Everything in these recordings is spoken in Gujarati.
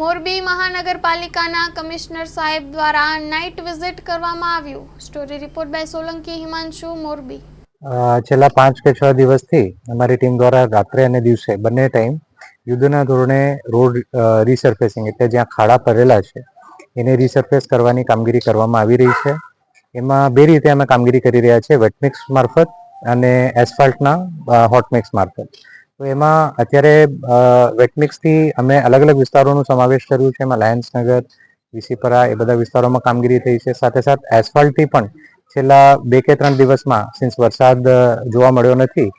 મોરબી મહાનગરપાલિકાના કમિશનર સાહેબ દ્વારા નાઇટ વિઝિટ કરવામાં આવ્યું. Story report by Solanki Himanshu, Morbi. છેલ્લા પાંચ કે છ દિવસથી અમારી ટીમ દ્વારા રાત્રે અને દિવસે બંને ટાઈમ યુદ્ધના ધોરણે રોડ રિસર્ફેસિંગ એટલે જ્યાં ખાડા ભરેલા છે, એને રિસર્ફેસ કરવાની કામગીરી કરવામાં આવી રહી છે. એમાં બે રીતે અમે કામગીરી કરી રહ્યા છીએ વેટમિક્સ મારફત અને એસફાલ્ટના હોટમિક્સ મારફત. તો એમાં અત્યારે વેટમિક્સથી અમે અલગ અલગ વિસ્તારોનો સમાવેશ કર્યું છે. એમાં લાયન્સનગર વિસીપરા એ બધા વિસ્તારોમાં કામગીરી થઈ છે. સાથે સાથે એસફાલ્ટથી પણ છેલ્લા બે કે ત્રણ દિવસમાં સિન્સ વરસાદ જોવા મળ્યો નથી,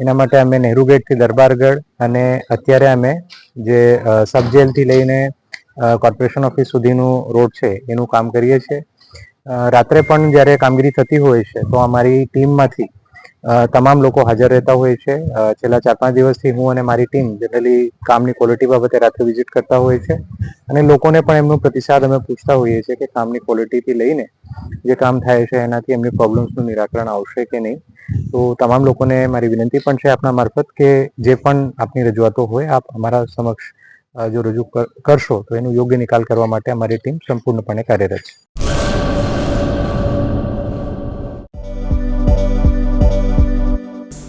એના માટે અમે નહેરુ ગેટથી દરબારગઢ અને અત્યારે અમે જે સબ જેલથી લઈને કોર્પોરેશન ઓફિસ સુધીનું રોડ છે, એનું કામ કરીએ છીએ. રાત્રે પણ જ્યારે કામગીરી થતી હોય છે, તો અમારી ટીમમાંથી તમામ લોકો હાજર રહેતા હોય છે. છેલ્લા ચાર પાંચ દિવસથી હું અને મારી ટીમ જનરલી કામની ક્વોલિટી બાબતે રાત્રે વિઝિટ કરતા હોય છે. અને લોકોને પણ એમનો પ્રતિસાદ અમે પૂછતા હોઈએ છીએ કે કામની ક્વોલિટીથી લઈને જે કામ થાય છે એનાથી એમની પ્રોબ્લેમ્સનું નિરાકરણ આવશે કે નહીં. તો તમામ લોકોને મારી વિનંતી પણ છે આપના મારફત કે જે પણ આપની રજૂઆતો હોય આપ અમારા સમક્ષ જો રજૂ કર- કરશો તો એનો યોગ્ય નિકાલ કરવા માટે અમારી ટીમ સંપૂર્ણપણે કાર્યરત છે.